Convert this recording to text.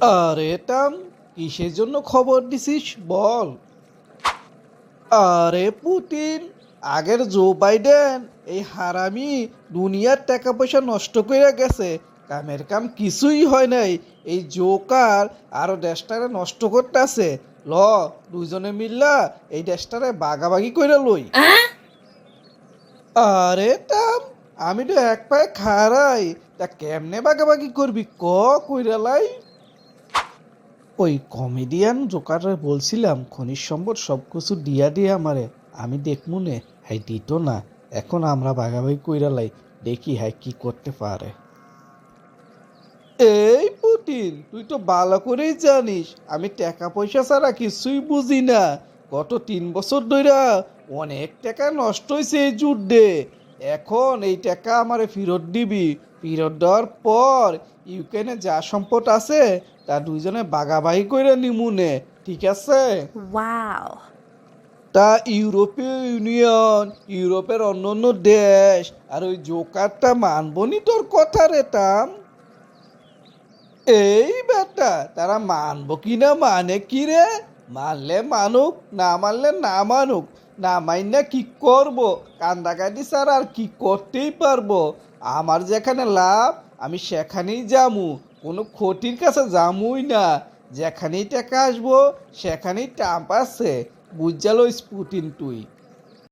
আরে টাম কিসের জন্য খবর দিছিস বল? আরে পুতিন আগের জো বাইডেন এই হারামি দুনিয়ার টাকা পয়সা নষ্ট করে গেছে। কামের কাম কিছুই হয় নাই। এই জোকার আরও দেশটারে নষ্ট করতে আছে। ল দুইজনে মিল্লা এই দেশটারে বাগাবাগি করে লই। আরে টাম আমি তো এক পায়ে খারাই তা কেমনে বাগাবাগি করবি? ক কইরালাই ওই কমেডিয়ান জোকারে বলছিলাম, খনিজ সম্পদ সব কিছু দিয়া দিয়ে আমারে, আমি দেখমু নে। হাই, দিত না, এখন আমরা ভাগাভাগি কইরালাই দেখি হাই কি করতে পারে। এই পুতিন, তুই তো ভালো করেই জানিস, আমি টাকা পয়সা ছাড়া কিছুই বুঝি না। গত তিন বছর ধইরা অনেক টাকা নষ্ট হয়েছে এই যুদ্ধে। এখন এই টাকা আমারে ফেরত দিবি। ফেরত দেওয়ার পর ইউক্রেনে যা সম্পদ আছে তা দুইজনে বাগাবাগি করে নিমুনে ঠিক আছে. তা ইউরোপীয় ইউনিয়ন ইউরোপের অন্য অন্য দেশ আর ওই জোকারটা মানবনি তোর কথা রে তাম এই বেটা তারা মানব কি না মানে কি রে? মানলে মানুক না মানলে না মানুক। না মাইনা কি করব? কান্দাকাটি স্যার, আর কি করতেই পারব? আমার যেখানে লাভ, আমি সেখানেই যামু। কোনো ক্ষতির কাছে যামুই না। যেখানেই টাকা আসব, সেখানেই টাম্প আছে। বুঝালো স্পুটিন তুই।